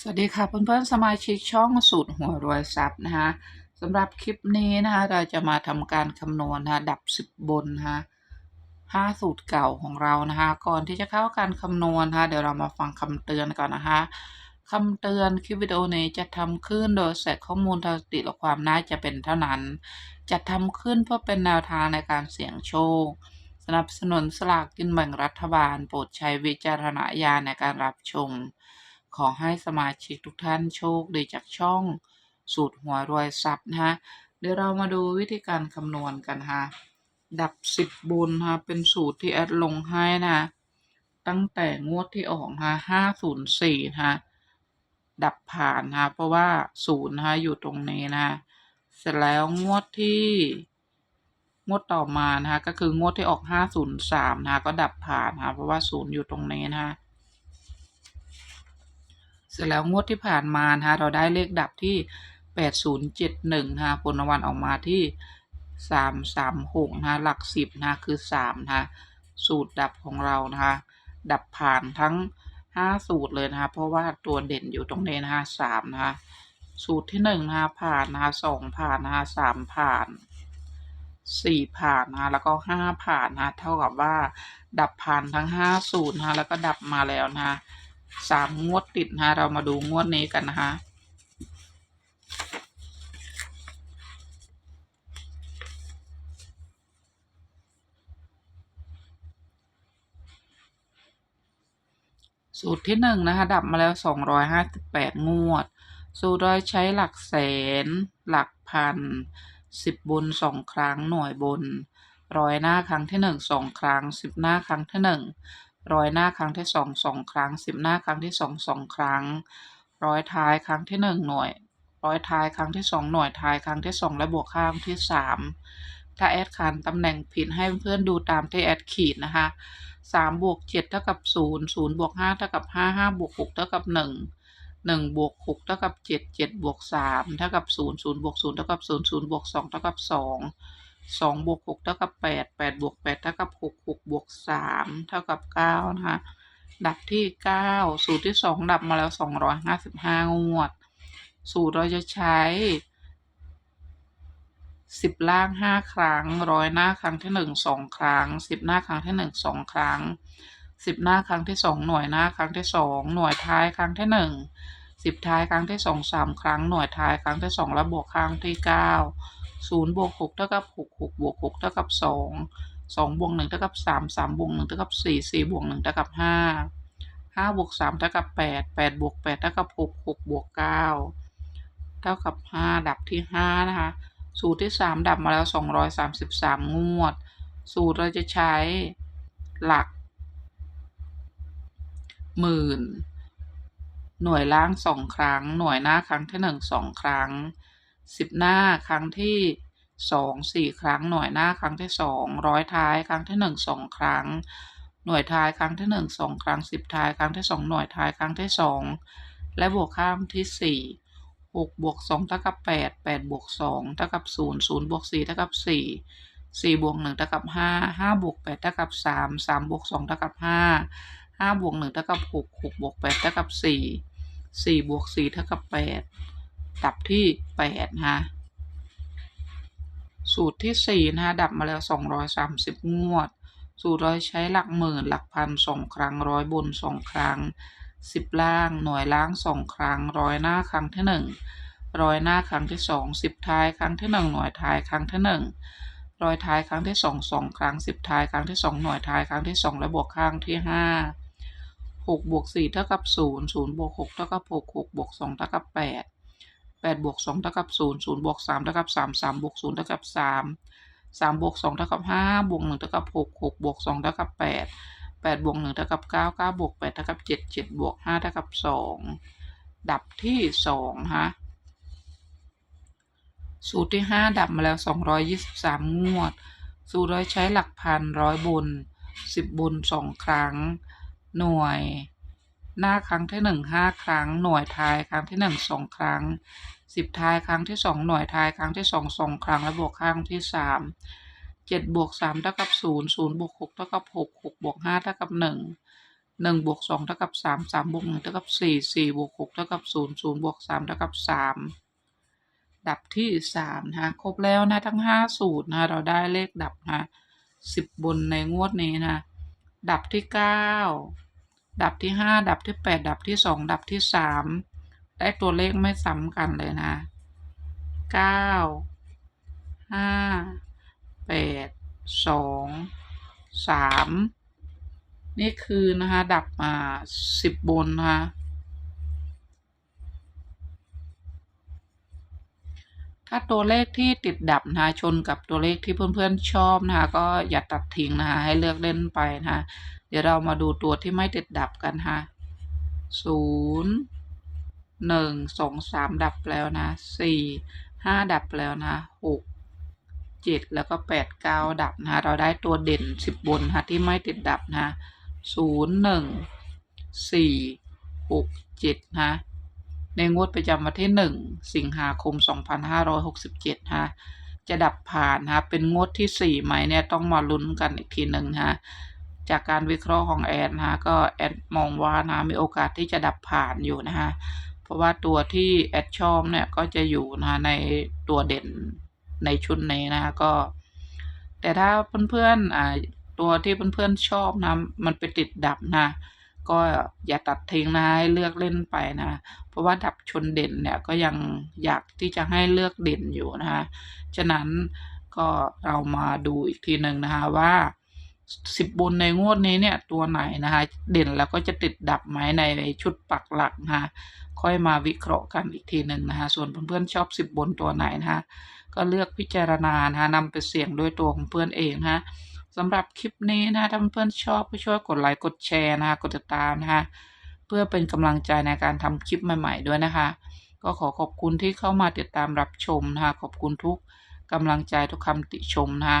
สวัสดีค่ะเพื่อนๆสมาชิกช่องสูตรหัวรวยทรัพย์นะคะสำหรับคลิปนี้นะคะเราจะมาทำการคำนวณนะะดับสิบบนนะคะห้าสูตรเก่าของเรานะคะก่อนที่จะเข้าการคำนวณนะคะเดี๋ยวเรามาฟังคำเตือนก่อนนะคะคำเตือนคลิปวิดีโอนี้จะทำขึ้นโดยใส่ข้อมูลทางสติและความน่าจะเป็นเท่านั้น จะทำขึ้นเพื่อเป็นแนวทางในการเสี่ยงโชค สนับสนุนสลากกินแบ่งรัฐบาล โปรดใช้วิจารณญาณในการรับชม ขอให้สมาชิกทุกท่านโชคดีจากช่อง สูตรหัวรวยทรัพย์นะฮะเดี๋ยวเรามาดูวิธีการคำนวณกันฮะดับสิบบุญฮะเป็นสูตรที่แอดลงให้นะ ตั้งแต่งวดที่ออกฮะห้าศูนย์สี่ฮะดับผ่านฮะเพราะว่าศูนย์ฮะอยู่ตรงนี้นะเสร็จแล้วงวดที่ งวดต่อมานะคะก็คืองวดที่ออกห้าศูนย์สามนะคะก็ดับผ่านนะคะเพราะว่าศูนย์อยู่ตรงนี้นะคะ เสร็จแล้วงวดที่ผ่านมานะคะเราได้เลขดับที่ 8071นะคะผลรางวัลออกมาที่ 336นะคะหลัก 10นะคะคือ3นะคะสูตรดับของเรานะคะดับผ่านทั้ง 5 สูตรเลยนะคะเพราะว่าตัวเด่นอยู่ตรงนี้นะคะ3นะคะสูตรที่1นะคะผ่านนะคะ2ผ่านนะคะ3ผ่านสี่ผ่านนะคะแล้วก็ห้าผ่านนะคะเท่ากับว่า ดับผ่านทั้งห้าสูตรนะคะแล้วก็ดับมาแล้วนะ สามงวดติดนะคะเรามาดูงวดนี้กันนะคะสูตรที่หนึ่งนะคะ ดับมาแล้วสองร้อยห้าสิบแปดงวด สูตรโดยใช้หลักแสน หลักพันสิบบนสองครั้งหน่วยบนร้อยหน้าครั้งที่หนึ่งสองครั้งสิบหน้าครั้งที่หนึ่ง ร้อยหน้าครั้งที่สองสองครั้งสิบหน้าครั้งที่สองสองครั้ง ร้อยท้ายครั้งที่หนึ่งหน่วย ร้อยท้ายครั้งที่สองหน่วยท้ายครั้งที่สองและบวกข้างที่สามถ้าแอดคันตำแหน่งผิดให้เพื่อนดูตามที่แอดขีดนะคะสามบวกเจ็ดเท่ากับศูนย์ศูนย์บวกห้าเท่ากับห้าห้าบวกหกเท่ากับหนึ่งหนึ่งบวกหกเท่ากับเจ็ดเจ็ดบวกสามเท่ากับศูนย์ศูนย์บวกศูนย์เท่ากับศูนย์ศูนย์บวกสองเท่ากับสอง สองบวกหกเท่ากับแปดแปดบวกแปดเท่ากับหกหกบวกสามเท่ากับเก้านะคะดับที่เก้าสูตรที่สองดับมาแล้วสองร้อยห้าสิบห้างวด สูตรเราจะใช้สิบล่างห้าครั้งร้อยหน้าครั้งที่หนึ่งสองครั้งสิบหน้าครั้งที่หนึ่งสองครั้งสิบหน้าครั้งที่สองหน่วยหน้าครั้งที่สองหน่วยท้ายครั้งที่หนึ่งสิบท้ายครั้งที่สองสามครั้งหน่วยท้ายครั้งที่สองและบวกครั้งที่เก้า ศูนย์บวกหกเท่ากับหกหกบวกหกเท่ากับสองสองบวกหนึ่งเท่ากับสามสามบวกหนึ่งเท่ากับสี่สี่บวกหนึ่งเท่ากับห้าห้าบวกสามเท่ากับแปดแปดบวกแปดเท่ากับหกหกบวกเก้าเท่ากับห้าดับที่ห้านะคะสูตรที่สามดับมาแล้วสองร้อยสามสิบสามงวด สูตรเราจะใช้หลัก หมื่น หน่วยล่างสองครั้ง หน่วยหน้าครั้งที่หนึ่งสองครั้ง สิบหน้าครั้งที่สองสี่ครั้ง หน่วยหน้าครั้งที่สองร้อยท้ายครั้งที่หนึ่งสองครั้ง หน่วยท้ายครั้งที่หนึ่งสองครั้งสิบท้ายครั้งที่สองหน่วยท้ายครั้งที่สองและบวกข้างที่สี่หกบวกสองเท่ากับแปดแปดบวกสองเท่ากับศูนย์ศูนย์บวกสี่เท่ากับสี่สี่บวกหนึ่งเท่ากับห้าห้าบวกแปดเท่ากับสามสามบวกสองเท่ากับห้าห้าบวกหนึ่งเท่ากับหกหกบวกแปดเท่ากับสี่สี่บวกสี่เท่ากับแปด ดับที่แปดนะคะสูตรที่สี่นะคะดับมาแล้วสองร้อยสามสิบงวด สูตรเราใช้หลักหมื่นหลักพันสองครั้งร้อยบนสองครั้งสิบล่างหน่วยล่างสองครั้งร้อยหน้าครั้งที่หนึ่งร้อยหน้าครั้งที่สองสิบท้ายครั้งที่หนึ่งหน่วยท้ายครั้งที่หนึ่งร้อยท้ายครั้งที่สองสองครั้งสิบท้ายครั้งที่สองหน่วยท้ายครั้งที่สองและบวกข้างที่ห้าหกบวกสี่เท่ากับศูนย์ศูนย์บวกหกเท่ากับหกหกบวกสองเท่ากับแปด แปดบวกสองเท่ากับศูนย์ศูนย์บวกสามเท่ากับสามสามบวกศูนย์เท่ากับสามสามบวกสองเท่ากับห้าบวกหนึ่งเท่ากับหกหกบวกสองเท่ากับแปดแปดบวกหนึ่งเท่ากับเก้าเก้าบวกแปดเท่ากับเจ็ดเจ็ดบวกห้าเท่ากับสองดับที่สองฮะสูตรที่ห้าดับมาแล้วสองร้อยยี่สิบสามงวด สูตรเราใช้หลักพันร้อยบนสิบบนสองครั้ง หน่วย หน้าครั้งที่หนึ่งห้าครั้ง หน่วยท้ายครั้งที่หนึ่งสองครั้ง สิบทายครั้งที่สองหน่วยทายครั้งที่สองสองครั้งและบวกข้งที่สามเจ็ดบวกสามเท่ากับศูนย์ศูนย์บวกหกเท่ากับหกหกบวกห้าเท่ากับหนึ่งหนึ่งบวกสองเท่ากับสามสามบวกหนึ่งเท่ากับสี่สี่บวกหกเท่ากับศูนย์ศูนย์บวกสามเท่ากับสามดับที่สามนะคะครบแล้วนะทั้งห้าสูตรนะเราได้เลขดับนะสิบบนในงวดนี้นะ ดับที่เก้าดับที่ห้าดับที่แปดดับที่สองดับที่สาม ได้ตัวเลขไม่ซ้ำกันเลยนะเก้าห้าแปดสองสามนี่คือนะคะ ดับมาสิบบนนะคะถ้าตัวเลขที่ติดดับนะคะชนกับตัวเลขที่เพื่อนๆชอบนะคะก็อย่าตัดทิ้งนะคะให้เลือกเล่นไปนะคะเดี๋ยวเรามาดูตัวที่ไม่ติดดับกันค่ะศูนย์ หนึ่งสองสามดับแล้วนะสี่ห้าดับแล้วนะหกเจ็ดแล้วก็แปดเก้าดับนะเราได้ตัวเด่นสิบบนค่ะที่ไม่ติดดับนะศูนย์หนึ่งสี่หกเจ็ดนะในงวดประจำวันที่1สิงหาคม2567ฮะจะดับผ่านฮะเป็นงวดที่4ไหมเนี่ยต้องมาลุ้นกันอีกทีหนึ่งฮะจากการวิเคราะห์ของแอดนะฮะก็แอดมองว่านะมีโอกาสที่จะดับผ่านอยู่นะฮะ เพราะว่าตัวที่แอดชอบเนี่ยก็จะอยู่นะในตัวเด่นในชุดนี้นะฮะก็ แต่ถ้าเพื่อนๆอ่าตัวที่เพื่อนๆชอบนะมันไปติดดับนะก็อย่าตัดทิ้งนะให้เลือกเล่นไปนะ เพราะว่าดับชนเด่นเนี่ยก็ยังอยากที่จะให้เลือกเด่นอยู่นะคะฉะนั้นก็เรามาดูอีกทีหนึ่งนะคะว่า สิบบนในงวดนี้เนี่ยตัวไหนนะคะ เด่นแล้วก็จะติดดับไหมในชุดปักหลักนะคะค่อยมาวิเคราะห์กันอีกทีหนึ่งนะคะส่วนเพื่อนๆชอบสิบบนตัวไหนนะคะก็เลือกพิจารณานะคะนำไปเสี่ยงด้วยตัวของเพื่อนเองนะคะสำหรับคลิปนี้นะถ้าเพื่อนๆชอบก็ช่วยกดไลค์กดแชร์นะคะกดติดตามนะคะเพื่อเป็นกำลังใจในการทำคลิปใหม่ ๆ ด้วยนะคะ ก็ขอขอบคุณที่เข้ามาติดตามรับชมนะคะขอบคุณทุกกำลังใจทุกคำติชมนะคะ